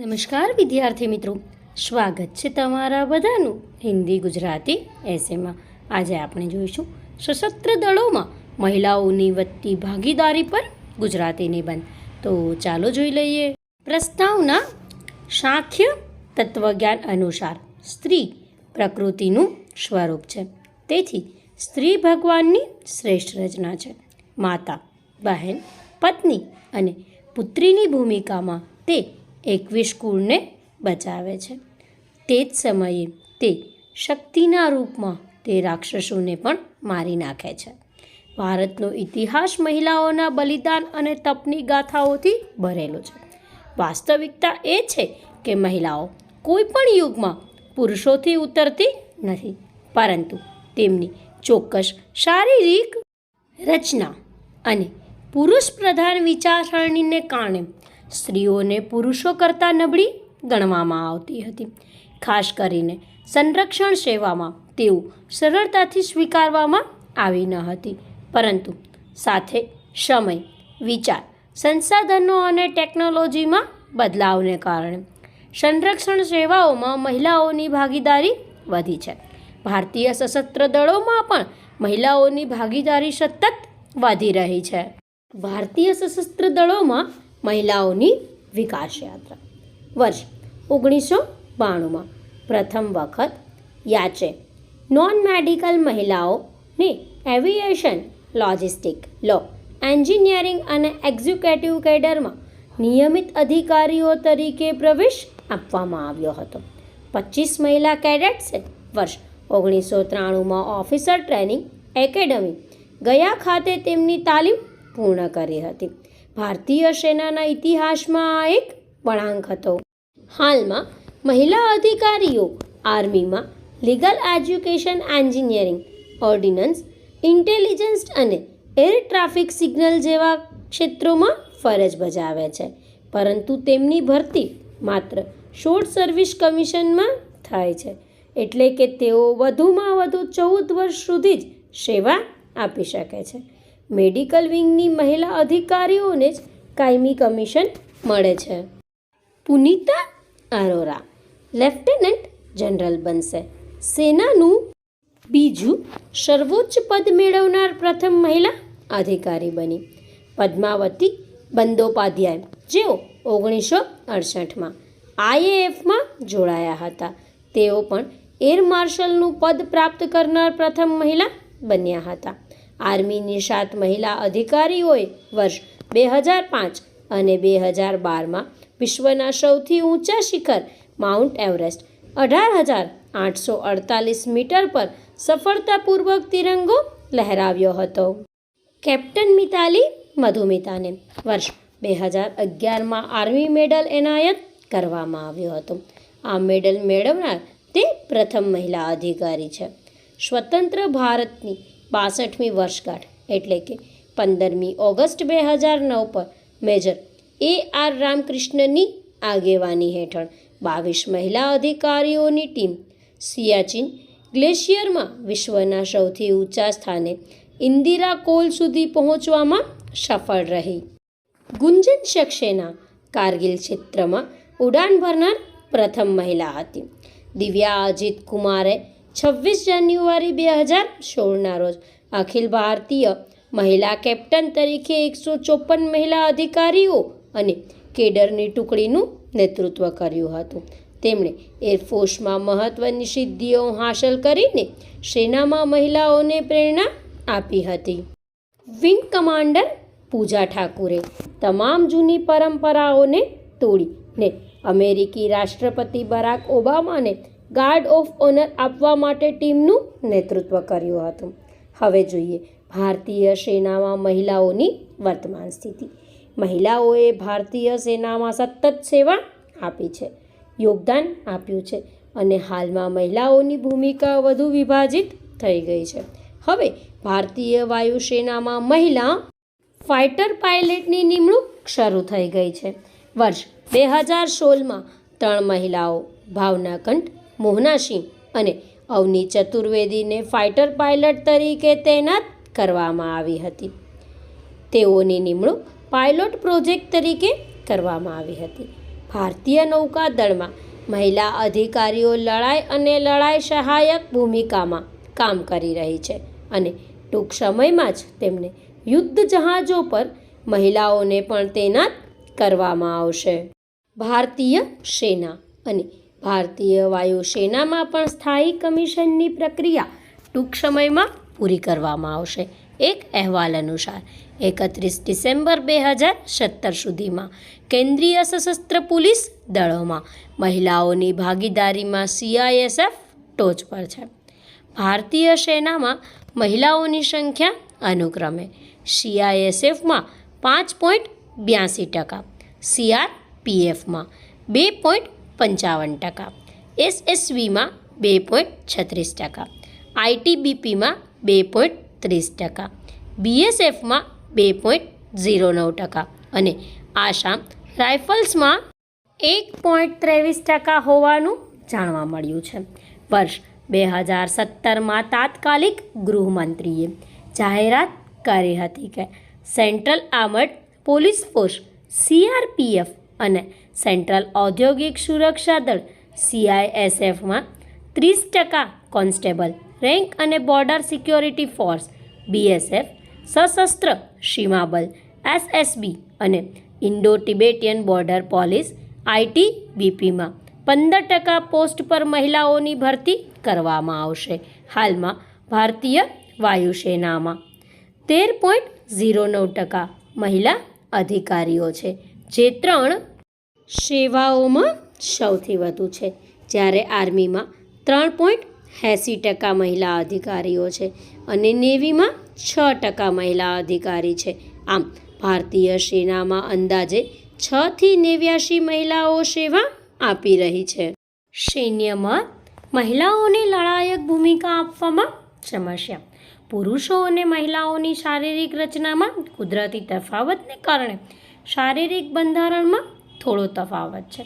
નમસ્કાર, વિદ્યાર્થી મિત્રો. સ્વાગત છે તમારા બધાનું હિન્દી ગુજરાતી એસેમાં આજે આપણે જોઈશું, સશસ્ત્ર દળોમાં મહિલાઓની વધતી ભાગીદારી પર ગુજરાતી નિબંધ. તો ચાલો જોઈ લઈએ. પ્રસ્તાવના સાંખ્ય તત્વજ્ઞાન અનુસાર સ્ત્રી પ્રકૃતિનું સ્વરૂપ છે. તેથી સ્ત્રી ભગવાનની શ્રેષ્ઠ રચના છે. માતા, બહેન, પત્ની અને પુત્રીની ભૂમિકામાં તે એકવીસ કુળને બચાવે છે. તે જ સમયે તે શક્તિના રૂપમાં તે રાક્ષસોને પણ મારી નાખે છે. ભારતનો ઇતિહાસ મહિલાઓના બલિદાન અને તપની ગાથાઓથી ભરેલો છે. વાસ્તવિકતા એ છે કે મહિલાઓ કોઈ પણ યુગમાં પુરુષોથી ઉતરતી નથી, પરંતુ તેમની ચોક્કસ શારીરિક રચના અને પુરુષ પ્રધાન વિચારસરણીને કારણે સ્ત્રીઓને પુરુષો કરતાં નબળી ગણવામાં આવતી હતી. ખાસ કરીને સંરક્ષણ સેવામાં તેઓ સરળતાથી સ્વીકારવામાં આવી ન હતી. પરંતુ સાથે સમય, વિચાર, સંસાધનો અને ટેકનોલોજીમાં બદલાવને કારણે સંરક્ષણ સેવાઓમાં મહિલાઓની ભાગીદારી વધી છે. ભારતીય સશસ્ત્ર દળોમાં પણ મહિલાઓની ભાગીદારી સતત વધી રહી છે. ભારતીય સશસ્ત્ર દળોમાં મહિલાઓની વિકાસ યાત્રા. વર્ષ ઓગણીસો બાણુંમાં પ્રથમ વખત યાચે નોન મેડિકલ મહિલાઓને એવિએશન લોજિસ્ટિક લો એન્જિનિયરિંગ અને એક્ઝિક્યુટિવ કેડરમાં નિયમિત અધિકારીઓ તરીકે પ્રવેશ આપવામાં આવ્યો હતો. પચીસ મહિલા કેડેટ્સે વર્ષ ઓગણીસો ત્રાણુંમાં ઓફિસર ટ્રેનિંગ એકેડમી ગયા ખાતે તેમની તાલીમ પૂર્ણ કરી હતી. ભારતીય સેનાના ઇતિહાસમાં આ એક વળાંક હતો. હાલમાં, મહિલા અધિકારીઓ, આર્મીમાં, legal education engineering, ordnance, intelligence અને એર ટ્રાફિક સિગ્નલ જેવા ક્ષેત્રોમાં ફરજ બજાવે છે. પરંતુ તેમની ભરતી માત્ર શોર્ટ સર્વિસ કમિશનમાં થાય છે. એટલે કે તેઓ વધુમાં વધુ ચૌદ વર્ષ સુધી જ સેવા આપી શકે છે. મેડિકલ વિંગની મહિલા અધિકારીઓને જ કાયમી કમિશન મળે છે. પુનિતા અરોરા લેફ્ટનન્ટ જનરલ બનશે. સેનાનું બીજું સર્વોચ્ચ પદ મેળવનાર પ્રથમ મહિલા અધિકારી બની. પદ્માવતી બંદોપાધ્યાય, જેઓ ઓગણીસો અડસઠમાં આઈએએફમાં જોડાયા હતા. તેઓ પણ એર માર્શલનું પદ પ્રાપ્ત કરનાર પ્રથમ મહિલા બન્યા હતા. આર્મીની સાત મહિલા અધિકારીઓએ વર્ષ બે હજાર પાંચ અને બે હજાર બારમાં વિશ્વના સૌથી ઊંચા શિખર માઉન્ટ એવરેસ્ટ અઢાર હજાર આઠસો અડતાલીસ મીટર પર સફળતાપૂર્વક તિરંગો લહેરાવ્યો હતો. કેપ્ટન મિતાલી મધુમિતાને વર્ષ બે હજાર અગિયારમાં આર્મી મેડલ એનાયત કરવામાં આવ્યો હતો. આ મેડલ મેળવનાર તે પ્રથમ મહિલા અધિકારી છે. સ્વતંત્ર ભારતની બાસઠમી વર્ષગાંઠ, એટલે કે પંદરમી ઓગસ્ટ બે હજાર નવ પર મેજર એ આર રામકૃષ્ણની આગેવાની હેઠળ બાવીસ મહિલા અધિકારીઓની ટીમ સિયાચીન ગ્લેશિયરમાં વિશ્વના સૌથી ઊંચા સ્થાને ઇન્દિરા કોલ સુધી પહોંચવામાં સફળ રહી. ગુંજન સક્સેના કારગિલ ક્ષેત્રમાં ઉડાન ભરનાર પ્રથમ મહિલા હતી. દિવ્યા અજીત કુમારે છવ્વીસ જાન્યુઆરી બે હજાર સોળના રોજ અખિલ ભારતીય મહિલા કેપ્ટન તરીકે એકસો ચોપન મહિલા અધિકારીઓ અને કેડરની ટુકડીનું નેતૃત્વ કર્યું હતું. તેમણે એરફોર્સમાં મહત્ત્વની સિદ્ધિઓ હાંસલ કરીને સેનામાં મહિલાઓને પ્રેરણા આપી હતી. વિંગ કમાન્ડર પૂજા ઠાકુરે તમામ જૂની પરંપરાઓને તોડીને અમેરિકી રાષ્ટ્રપતિ બરાક ઓબામાને ગાર્ડ ઓફ ઓનર આપવા માટે ટીમનું નેતૃત્વ કર્યું હતું. હવે જોઈએ ભારતીય સેનામાં મહિલાઓની વર્તમાન સ્થિતિ. મહિલાઓએ ભારતીય સેનામાં સતત સેવા આપી છે, યોગદાન આપ્યું છે અને હાલમાં મહિલાઓની ભૂમિકા વધુ વિભાજિત થઈ ગઈ છે. હવે ભારતીય વાયુસેનામાં મહિલા ફાઇટર પાયલટની નિમણૂક શરૂ થઈ ગઈ છે. વર્ષ બે હજાર સોળમાં ત્રણ મહિલાઓ ભાવના કંઠ મોહના સિંહ અને અવની ચતુર્વેદીને ફાઇટર પાયલટ તરીકે તૈનાત કરવામાં આવી હતી. તેઓની નિમણૂક પાયલોટ પ્રોજેક્ટ તરીકે કરવામાં આવી હતી. ભારતીય નૌકાદળમાં મહિલા અધિકારીઓ લડાઈ અને લડાઈ સહાયક ભૂમિકામાં કામ કરી રહી છે અને ટૂંક સમયમાં જ તેમને યુદ્ધ જહાજો પર મહિલાઓને પણ તૈનાત કરવામાં આવશે. ભારતીય સેના અને ભારતીય વાયુસેનામાં પણ સ્થાયી કમિશનની પ્રક્રિયા ટૂંક સમયમાં પૂરી કરવામાં આવશે. એક અહેવાલ અનુસાર, એકત્રીસ ડિસેમ્બર બે હજાર સત્તર સુધીમાં કેન્દ્રીય સશસ્ત્ર પોલીસ દળોમાં મહિલાઓની ભાગીદારીમાં સીઆઈએસએફ ટોચ પર છે. ભારતીય સેનામાં મહિલાઓની સંખ્યા અનુક્રમે સીઆઈએસએફમાં પાંચ પોઈન્ટ બ્યાસી ટકા સીઆરપીએફમાં બે પોઈન્ટ પંચાવન ટકા. એસએસવીમાં બે પોઈન્ટ છત્રીસ ટકા. આઈટીબીપીમાં બે પોઈન્ટ ત્રીસ ટકા. બીએસએફમાં બે પોઈન્ટ ઝીરો નવ ટકા. અને આસામ રાઇફલ્સમાં એક પોઈન્ટ ત્રેવીસ ટકા હોવાનું જાણવા મળ્યું છે. વર્ષ બે હજાર સત્તરમાં તાત્કાલિક ગૃહમંત્રીએ જાહેરાત કરી હતી કે central armed police force CRPF અને સેન્ટ્રલ ઔદ્યોગિક સુરક્ષા દળ સીઆઈએસએફમાં ત્રીસ ટકા કોન્સ્ટેબલ, રેન્ક અને બોર્ડર સિક્યોરિટી ફોર્સ બીએસએફ સશસ્ત્ર સીમાબલ એસએસબી અને ઇન્ડો ટિબેટિયન બોર્ડર પોલીસ આઈટીબીપીમાં પંદર ટકા પોસ્ટ પર મહિલાઓની ભરતી કરવામાં આવશે. હાલમાં ભારતીય વાયુસેનામાં તેર પોઈન્ટ ઝીરો નવ ટકા મહિલા અધિકારીઓ છે, જે ત્રણ સેવાઓમાં સૌથી વધુ છે. જ્યારે આર્મીમાં ત્રણ પોઈન્ટ એંસી ટકા મહિલા અધિકારીઓ છે અને નેવીમાં છ ટકા મહિલા અધિકારી છે. આમ, ભારતીય સેનામાં અંદાજે છથી નેવ્યાશી મહિલાઓ સેવા આપી રહી છે. સૈન્યમાં મહિલાઓને લડાયક ભૂમિકા આપવામાં સમસ્યા. પુરુષો અને મહિલાઓની શારીરિક રચનામાં કુદરતી તફાવતને કારણે શારીરિક બંધારણમાં થોડો તફાવત છે.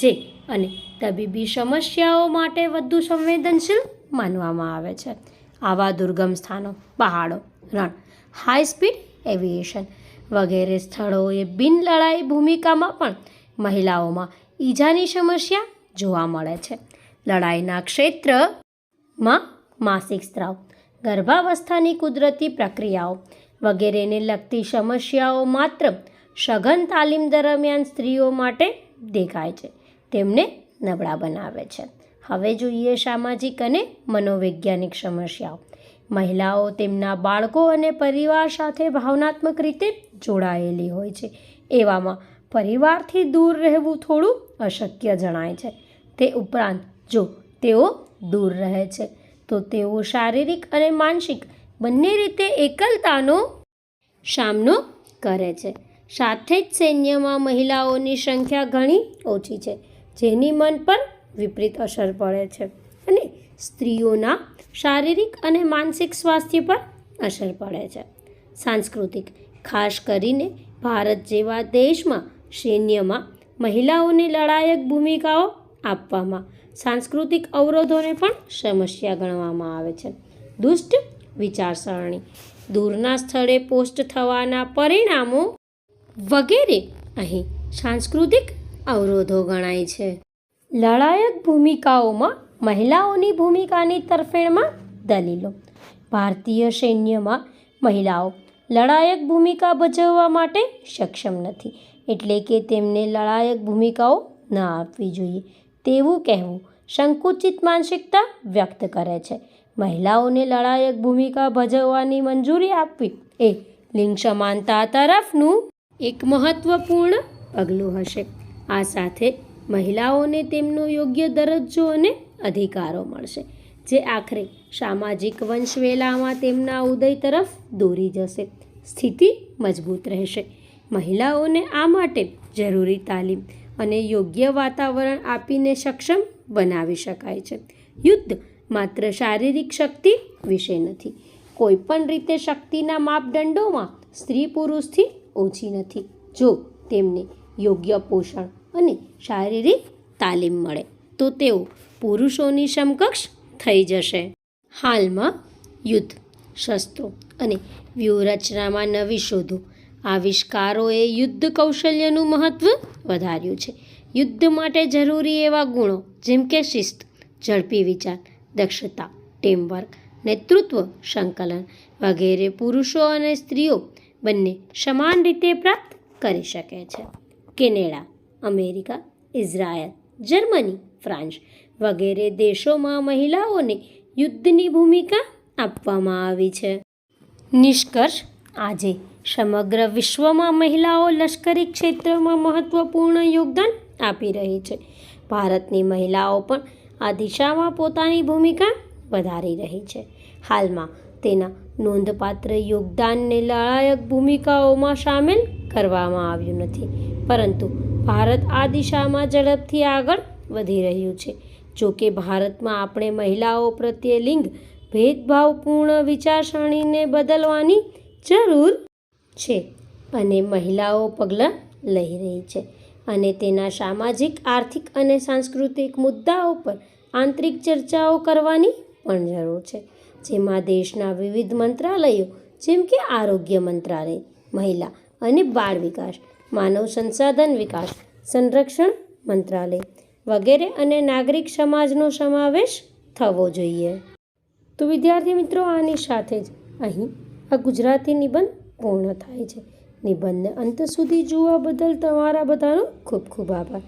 જે અને તબીબી સમસ્યાઓ માટે વધુ સંવેદનશીલ માનવામાં આવે છે. આવા દુર્ગમ સ્થાનો, પહાડો, રણ હાઈ સ્પીડ એવિએશન વગેરે સ્થળોએ બિન લડાઈ ભૂમિકામાં પણ મહિલાઓમાં ઈજાની સમસ્યા જોવા મળે છે. લડાઈના ક્ષેત્રમાં માસિક સ્ત્રાવ, ગર્ભાવસ્થાની કુદરતી પ્રક્રિયાઓ વગેરેને લગતી સમસ્યાઓ માત્ર સઘન તાલીમ દરમિયાન સ્ત્રીઓ માટે દેખાય છે. તેમને નબળા બનાવે છે. હવે જોઈએ સામાજિક અને મનોવૈજ્ઞાનિક સમસ્યાઓ. મહિલાઓ તેમના બાળકો અને પરિવાર સાથે ભાવનાત્મક રીતે જોડાયેલી હોય છે. એવામાં પરિવારથી દૂર રહેવું થોડું અશક્ય જણાય છે. તે ઉપરાંત જો તેઓ દૂર રહે છે, તો તેઓ શારીરિક અને માનસિક બંને રીતે એકલતાનો સામનો કરે છે. સાથે જ સૈન્યમાં મહિલાઓની સંખ્યા ઘણી ઓછી છે, જેની મન પર વિપરીત અસર પડે છે અને સ્ત્રીઓના શારીરિક અને માનસિક સ્વાસ્થ્ય પર અસર પડે છે. સાંસ્કૃતિક, ખાસ કરીને ભારત જેવા દેશમાં સૈન્યમાં મહિલાઓને લડાયક ભૂમિકાઓ આપવામાં સાંસ્કૃતિક અવરોધોને પણ સમસ્યા ગણવામાં આવે છે. દુષ્ટ વિચારસરણી, દૂરના સ્થળે પોસ્ટ થવાના પરિણામો વગેરે અહીં સાંસ્કૃતિક અવરોધો ગણાય છે. લડાયક ભૂમિકાઓમાં મહિલાઓની ભૂમિકાની તરફેણમાં દલીલો. ભારતીય સૈન્યમાં મહિલાઓ લડાયક ભૂમિકા ભજવવા માટે સક્ષમ નથી, એટલે કે તેમને લડાયક ભૂમિકાઓ ન આપવી જોઈએ. તેવું કહેવું સંકુચિત માનસિકતા વ્યક્ત કરે છે. મહિલાઓને લડાયક ભૂમિકા ભજવવાની મંજૂરી આપવી એ લિંગ સમાનતા તરફનું એક મહત્વપૂર્ણ પગલું હશે. આ સાથે મહિલાઓને તેમનો યોગ્ય દરજ્જો અને અધિકારો મળશે, જે આખરે સામાજિક વંશવેલામાં તેમના ઉદય તરફ દોરી જશે. સ્થિતિ મજબૂત રહેશે. મહિલાઓને આ માટે જરૂરી તાલીમ અને યોગ્ય વાતાવરણ આપીને સક્ષમ બનાવી શકાય છે. યુદ્ધ માત્ર શારીરિક શક્તિ વિશે નથી. કોઈપણ રીતે શક્તિના માપદંડોમાં સ્ત્રી પુરુષથી ઓછી નથી. જો તેમને યોગ્ય પોષણ અને શારીરિક તાલીમ મળે, તો તેઓ પુરુષોની સમકક્ષ થઈ જશે. હાલમાં યુદ્ધ, શસ્ત્રો અને વ્યૂહરચનામાં નવી શોધો. આવિષ્કારોએ યુદ્ધ કૌશલ્યનું મહત્ત્વ વધાર્યું છે. યુદ્ધ માટે જરૂરી એવા ગુણો, જેમ કે શિસ્ત, ઝડપી વિચાર, દક્ષતા, ટીમવર્ક, નેતૃત્વ, સંકલન વગેરે પુરુષો અને સ્ત્રીઓ બંને સમાન રીતે પ્રાપ્ત કરી શકે છે. Canada, America, Israel, Germany France વગેરે દેશોમાં મહિલાઓને યુદ્ધની ભૂમિકા આપવામાં આવી છે. નિષ્કર્ષ, આજે સમગ્ર વિશ્વમાં મહિલાઓ લશ્કરી ક્ષેત્રમાં મહત્વપૂર્ણ યોગદાન આપી રહી છે. ભારતની મહિલાઓ પણ આ દિશામાં પોતાની ભૂમિકા વધારી રહી છે. હાલમાં તેના નોંધપાત્ર યોગદાનને લડાયક ભૂમિકાઓમાં સામેલ કરવામાં આવ્યું નથી. પરંતુ ભારત આ દિશામાં ઝડપથી આગળ વધી રહ્યું છે. જો કે ભારતમાં આપણે મહિલાઓ પ્રત્યે લિંગ ભેદભાવપૂર્ણ વિચારસરણીને બદલવાની જરૂર છે અને મહિલાઓ પગલાં લઈ રહી છે અને તેના સામાજિક, આર્થિક અને સાંસ્કૃતિક મુદ્દાઓ પર આંતરિક ચર્ચાઓ કરવાની પણ જરૂર છે. જેમાં દેશના વિવિધ મંત્રાલયો, જેમ કે આરોગ્ય મંત્રાલય, મહિલા અને બાળ વિકાસ, માનવ સંસાધન વિકાસ, સંરક્ષણ મંત્રાલય વગેરે અને નાગરિક સમાજનો સમાવેશ થવો જોઈએ. તો વિદ્યાર્થી મિત્રો, આની સાથે જ અહીં આ ગુજરાતી નિબંધ પૂર્ણ થાય છે. નિબંધને અંત સુધી જોવા બદલ તમારા બધાનો ખૂબ ખૂબ આભાર.